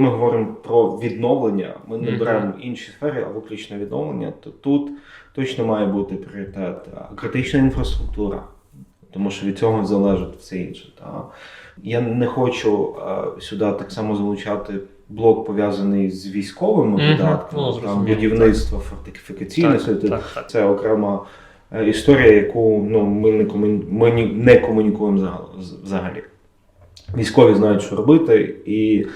коли ми говоримо про відновлення, ми не беремо інші сфери, а виключно відновлення, то тут точно має бути пріоритет критична інфраструктура, тому що від цього залежить все інше. Та. Я не хочу а, сюди так само залучати блок пов'язаний з військовими видатками, Ну, там, зрозуміло, будівництво фортифікаційне. Так, так, так. Це окрема е, історія, яку ну, ми, не комуні... ми не комунікуємо взагалі- Військові знають, що робити, і е,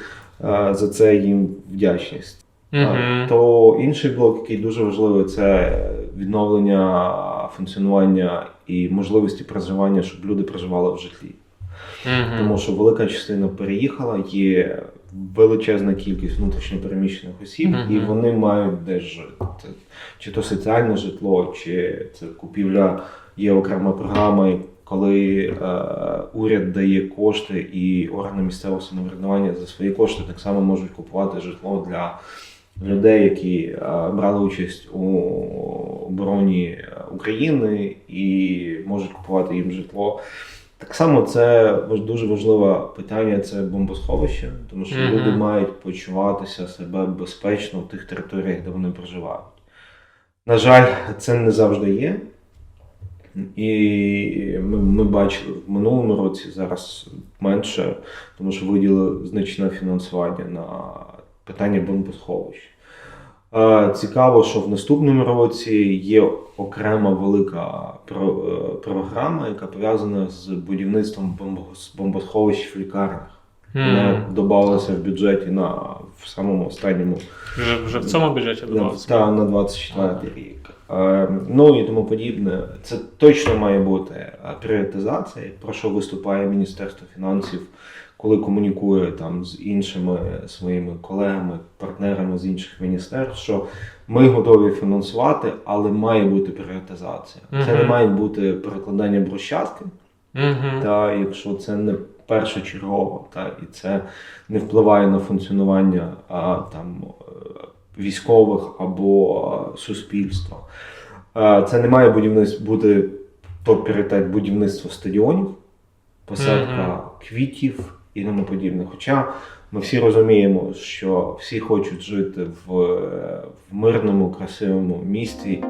за це їм вдячність. А, То інший блок, який дуже важливий, це відновлення функціонування і можливості проживання, щоб люди проживали в житлі. Мгм. Тому що велика частина переїхала, є величезна кількість внутрішньопереміщених осіб, Мгм. і вони мають де жити. Чи то соціальне житло, чи це купівля, є окрема програма, коли е, уряд дає кошти, і органи місцевого самоврядування за свої кошти так само можуть купувати житло для людей, які е, брали участь у обороні України і можуть купувати їм житло. Так само це дуже важливе питання це бомбосховище, тому що Мгм. люди мають почуватися себе безпечно в тих територіях, де вони проживають. На жаль, це не завжди є. І ми, ми бачили в минулому році зараз менше, тому що виділили значне фінансування на питання бомбосховищ. Е, Цікаво, що в наступному році є окрема велика е, програма, яка пов'язана з будівництвом бомбосховищ в лікарнях. Вона Мгм. додавалася в бюджеті на в самому останньому Вже, вже в цьому бюджеті додався. та, на 24 рік. Е, ну і тому подібне. Це точно має бути пріоритизація, про що виступає Міністерство фінансів, коли комунікує там з іншими своїми колегами, партнерами з інших міністерств, що ми готові фінансувати, але має бути пріоритизація. Це не має бути перекладання брусчатки, та якщо це не першочергово, та і це не впливає на функціонування а, там е, військових або суспільства. А, це не має будівництв бути топ-пріоритет будівництва стадіонів, посадка Мгм. квітів і тому подібне. Хоча ми всі розуміємо, що всі хочуть жити в, в мирному, красивому місті.